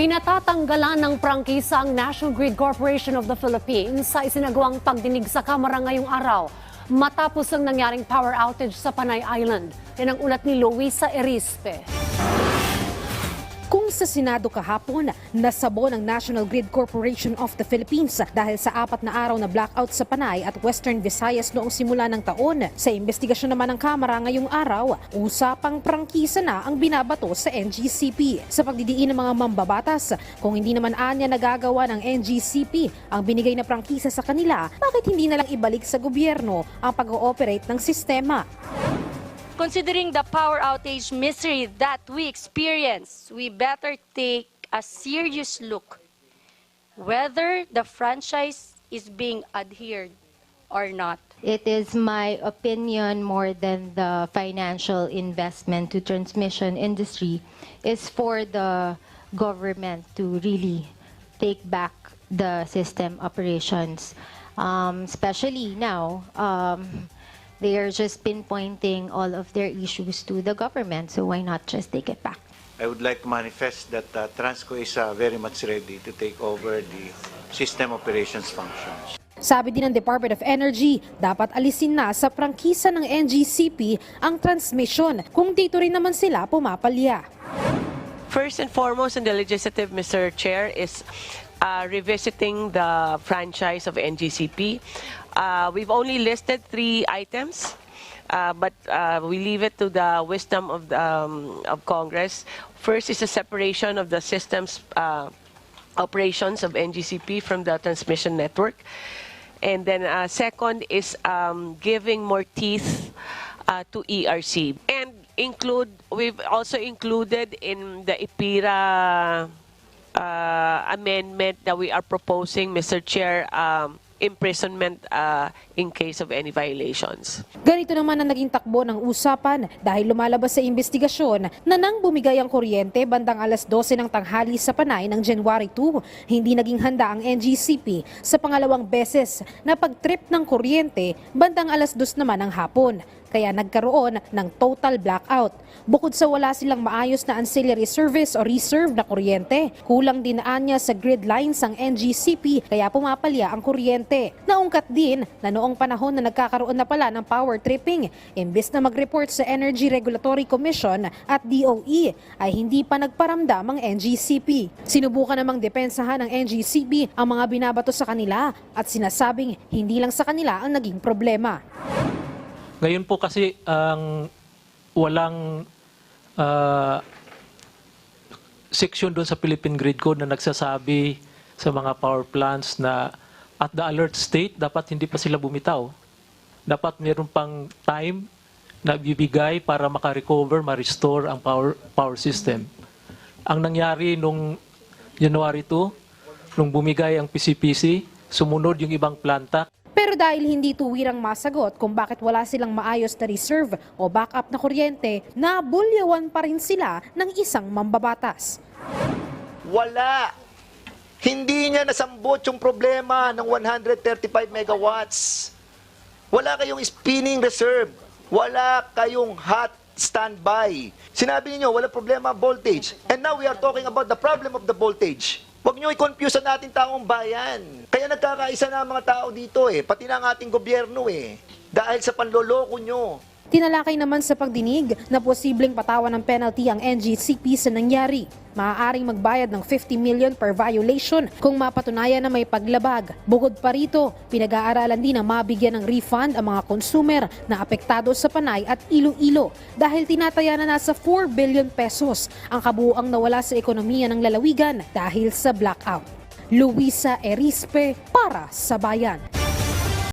Pinatatanggalan ng prangkisa ang National Grid Corporation of the Philippines sa isinagawang pagdinig sa Kamara ngayong araw matapos ang nangyaring power outage sa Panay Island. Yan ang ulat ni Luisa Erispe. Kung sa Senado kahapon, nasabo ng National Grid Corporation of the Philippines dahil sa apat na araw na blackout sa Panay at Western Visayas noong simula ng taon. Sa investigasyon naman ng Kamara ngayong araw, usapang prangkisa na ang binabato sa NGCP. Sa pagdidiin ng mga mambabatas, kung hindi naman anya nagagawa ng NGCP ang binigay na prangkisa sa kanila, bakit hindi na lang ibalik sa gobyerno ang pag-ooperate ng sistema? Considering the power outage misery that we experience, we better take a serious look whether the franchise is being adhered or not. It is my opinion more than the financial investment to transmission industry is for the government to really take back the system operations. Um, especially now, um, they are just pinpointing all of their issues to the government. So why not just take it back? I would like to manifest that uh, Transco is uh, very much ready to take over the system operations functions. Sabi din ng Department of Energy, dapat alisin na sa prangkisa ng NGCP ang transmission kung dito rin naman sila pumapalya. First and foremost in the legislative, Mr. Chair, is uh, revisiting the franchise of NGCP. Uh, we've only listed three items, uh, but uh, we leave it to the wisdom of, um, of Congress. First is the separation of the systems uh, operations of NGCP from the transmission network. And then uh, second is um, giving more teeth uh, to ERC. And include, we've also included in the IPIRA uh, amendment that we are proposing, Mr. Chair, um, imprisonment uh, in case of any violations. Ganito naman ang naging takbo ng usapan dahil lumalabas sa investigasyon na nang bumigay ang kuryente bandang alas 12 ng tanghali sa Panay ng January 2, hindi naging handa ang NGCP sa pangalawang beses na pagtrip ng kuryente bandang alas 2 naman ng hapon. Kaya nagkaroon ng total blackout. Bukod sa wala silang maayos na ancillary service o reserve na kuryente, kulang din anya sa grid lines ang NGCP kaya pumapalya ang kuryente. Naungkat din na noong panahon na nagkakaroon na pala ng power tripping, imbes na mag-report sa Energy Regulatory Commission at DOE, ay hindi pa nagparamdam ang NGCP. Sinubukan namang depensahan ng NGCP ang mga binabato sa kanila at sinasabing hindi lang sa kanila ang naging problema. Ngayon po kasi ang walang ah, section doon sa Philippine Grid Code na nagsasabi sa mga power plants na at the alert state, dapat hindi pa sila bumitaw. Dapat meron pang time na bibigay para makarecover, ma-restore ang power, power system. Ang nangyari nung January 2, nung bumigay ang PCPC, sumunod yung ibang planta, dahil hindi tuwirang masagot kung bakit wala silang maayos na reserve o backup na kuryente, nabulyawan pa rin sila ng isang mambabatas. Wala. Hindi niya nasambot yung problema ng 135 megawatts. Wala kayong spinning reserve. Wala kayong hot standby. Sinabi niyo wala problema voltage. And now we are talking about the problem of the voltage. Huwag niyo i-confuse ang ating taong bayan. Kaya nagkakaisa na ang mga tao dito eh, pati na ang ating gobyerno eh. Dahil sa panloloko nyo. Tinalakay naman sa pagdinig na posibleng patawan ng penalty ang NGCP sa nangyari. Maaaring magbayad ng 50 million per violation kung mapatunayan na may paglabag. Bukod pa rito, pinag-aaralan din na mabigyan ng refund ang mga consumer na apektado sa Panay at Iloilo dahil tinataya na nasa 4 billion pesos ang kabuuang nawala sa ekonomiya ng lalawigan dahil sa blackout. Luisa Erispe para sa Bayan.